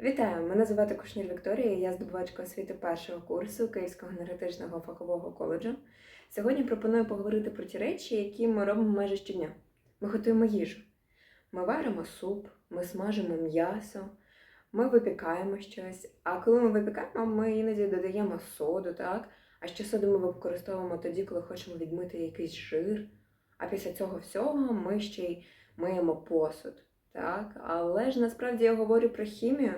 Вітаю! Мене звати Кушнір Вікторія. Я здобувачка освіти першого курсу Київського енергетичного фахового коледжу. Сьогодні пропоную поговорити про ті речі, які ми робимо майже щодня. Ми готуємо їжу. Ми варимо суп, ми смажимо м'ясо, ми випікаємо щось. А коли ми випікаємо, ми іноді додаємо соду, так? А ще соду ми використовуємо тоді, коли хочемо відмити якийсь жир. А після цього всього ми ще й миємо посуд. Так, але ж насправді я говорю про хімію.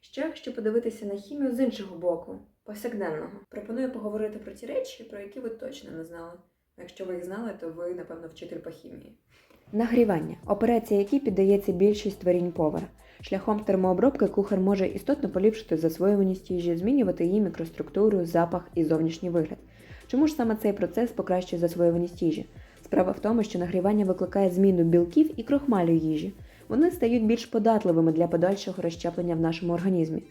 Що якщо подивитися на хімію з іншого боку, повсякденного, пропоную поговорити про ті речі, про які ви точно не знали. Якщо ви їх знали, то ви, напевно, вчитель по хімії. Нагрівання операція, якій піддається більшість творінь повара. Шляхом термообробки кухар може істотно поліпшити засвоюваність їжі, змінювати її мікроструктуру, запах і зовнішній вигляд. Чому ж саме цей процес покращує засвоюваність їжі? Справа в тому, що нагрівання викликає зміну білків і крохмалю їжі. Вони стають більш податливими для подальшого розщеплення в нашому організмі.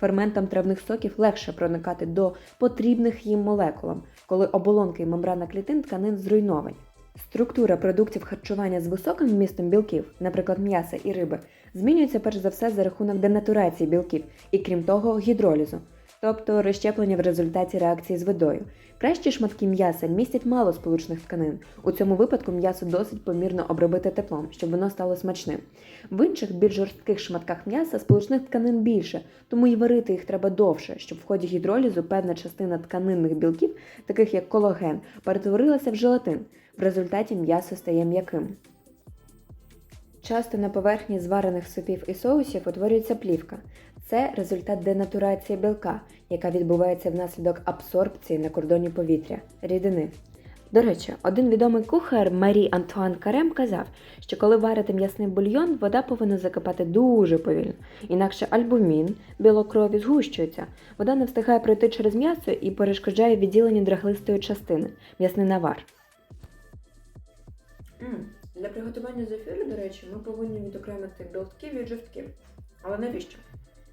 Ферментам травних соків легше проникати до потрібних їм молекулам, коли оболонки і мембрана клітин тканин зруйновані. Структура продуктів харчування з високим вмістом білків, наприклад, м'яса і риби, змінюється перш за все за рахунок денатурації білків і, крім того, гідролізу, тобто розщеплення в результаті реакції з водою. Кращі шматки м'яса містять мало сполучних тканин. У цьому випадку м'ясо досить помірно обробити теплом, щоб воно стало смачним. В інших більш жорстких шматках м'яса сполучних тканин більше, тому і варити їх треба довше, щоб в ході гідролізу певна частина тканинних білків, таких як кологен, перетворилася в желатин. В результаті м'ясо стає м'яким. Часто на поверхні зварених супів і соусів утворюється плівка. Це результат денатурації білка, яка відбувається внаслідок абсорбції на кордоні повітря рідини. До речі, один відомий кухар Марі Антуан Карем казав, що коли варити м'ясний бульйон, вода повинна закипати дуже повільно, інакше альбумін, білок крові згущується, вода не встигає пройти через м'ясо і перешкоджає відділенню драглистої частини м'ясний навар. Для приготування зефіру, до речі, ми повинні відокремити білки від жовтків. Але навіщо?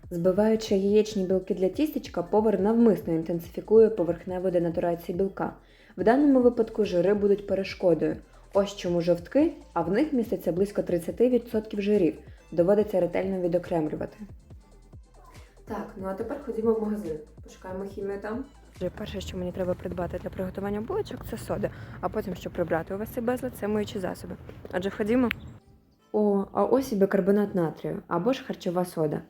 Збиваючи яєчні білки для тістечка, повар навмисно інтенсифікує поверхневу денатурацію білка. В даному випадку жири будуть перешкодою. Ось чому жовтки, а в них міститься близько 30% жирів. Доводиться ретельно відокремлювати. Так, ну а тепер ходімо в магазин. Пошукаємо хімію там. Перше, що мені треба придбати для приготування булочок, це сода, а потім, щоб прибрати увесь цей безлад, це миючі засоби. Отже, ходімо. О, а ось і бікарбонат натрію або ж харчова сода.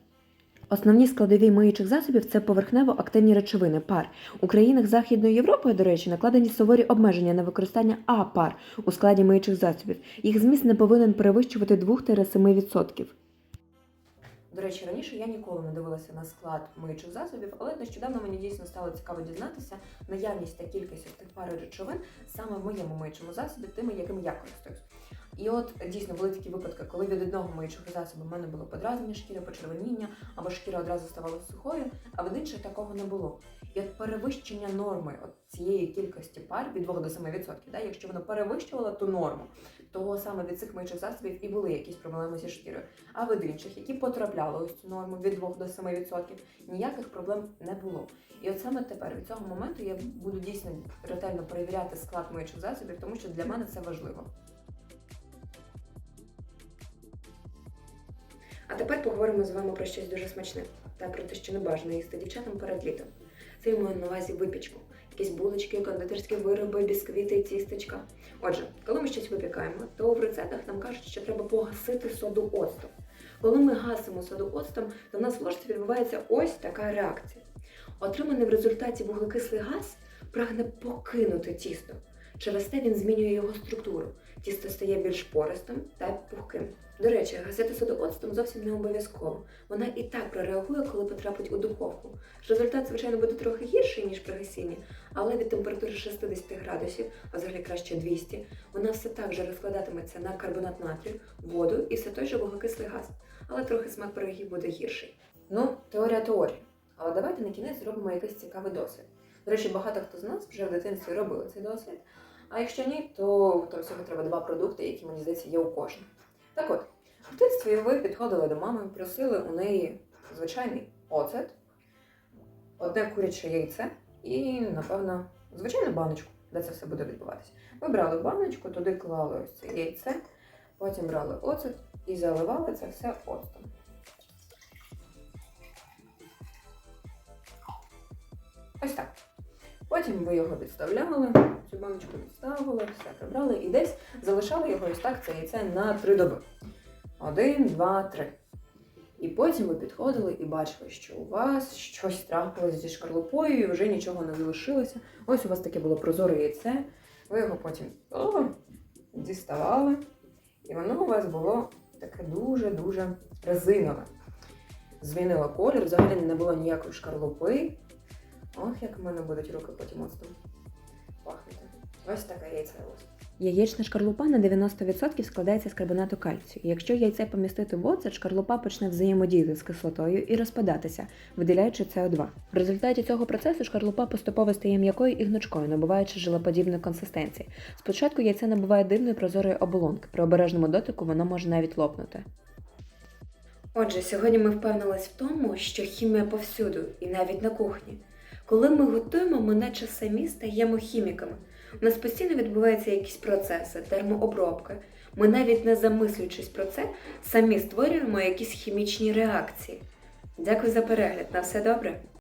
Основні складові миючих засобів це поверхнево-активні речовини пар. У країнах Західної Європи, до речі, накладені суворі обмеження на використання А-пар у складі миючих засобів. Їх зміст не повинен перевищувати 2-7%. До речі, раніше я ніколи не дивилася на склад миючих засобів, але нещодавно мені дійсно стало цікаво дізнатися наявність та кількість тих пар речовин саме в моєму миючому засобі, тими, якими я користуюсь. І от дійсно були такі випадки, коли від одного миючого засобу в мене було подразнення шкіри, почервоніння, або шкіра одразу ставала сухою, а від інших такого не було. І от перевищення норми от цієї кількості пар від 2 до 7%, да, якщо воно перевищувало ту норму, то саме від цих миючих засобів і були якісь проблеми зі шкірою. А від інших, які потрапляли ось цю норму від 2 до 7%, ніяких проблем не було. І от саме тепер від цього моменту я буду дійсно ретельно перевіряти склад миючих засобів, тому що для мене це важливо. Тепер поговоримо з вами про щось дуже смачне та про те, що не бажано їсти дівчатам перед літом. Це я маю на увазі випічку. Якісь булочки, кондитерські вироби, бісквіти тістечка. Отже, коли ми щось випікаємо, то в рецептах нам кажуть, що треба погасити соду оцтом. Коли ми гасимо соду оцтом, то в нас в ложці відбувається ось така реакція. Отриманий в результаті вуглекислий газ прагне покинути тісто. Через те він змінює його структуру. Тісто стає більш пористим та пухким. До речі, гасити соду зовсім не обов'язково. Вона і так прореагує, коли потрапить у духовку. Результат, звичайно, буде трохи гірший, ніж при гасінні, але від температури 60 градусів, а взагалі краще 200, вона все так же розкладатиметься на карбонат натрію, воду і все той же вуглекислий газ. Але трохи смак пирогів буде гірший. Ну, теорія теорії. Але давайте на кінець зробимо якийсь цікавий досвід. До речі, багато хто з нас вже в дитинстві робили цей досвід. А якщо ні, то там всього треба два продукти, які, мені здається, є у кожного. Так от, в дитинстві ви підходили до мами, просили у неї звичайний оцет, одне куряче яйце і, напевно, звичайну баночку, де це все буде відбуватися. Ви брали баночку, туди клали ось це яйце, потім брали оцет і заливали це все оцтом. Ось так. Потім ви його відставляли, цю баночку відставили, все прибрали і десь залишали його ось так, це яйце на три доби. Один, два, три. І потім ви підходили і бачили, що у вас щось трапилось зі шкарлупою, і вже нічого не залишилося. Ось у вас таке було прозоре яйце. Ви його потім о, діставали, і воно у вас було таке дуже-дуже резинове. Змінило колір, взагалі не було ніякої шкарлупи. Ох, як в мене будуть руки потім оцтом пахнути. Ось таке яйце у. Яєчна шкарлупа на 90% складається з карбонату кальцію. Якщо яйце помістити в оцет, шкарлупа почне взаємодіяти з кислотою і розпадатися, виділяючи СО2. В результаті цього процесу шкарлупа поступово стає м'якою і гнучкою, набуваючи жилоподібної консистенції. Спочатку яйце набуває дивної прозорої оболонки. При обережному дотику воно може навіть лопнути. Отже, сьогодні ми впевнились в тому, що хімія повсюду, і навіть на кухні. Коли ми готуємо, ми наче самі стаємо хіміками. У нас постійно відбуваються якісь процеси, термообробки. Ми навіть не замислюючись про це, самі створюємо якісь хімічні реакції. Дякую за перегляд. На все добре!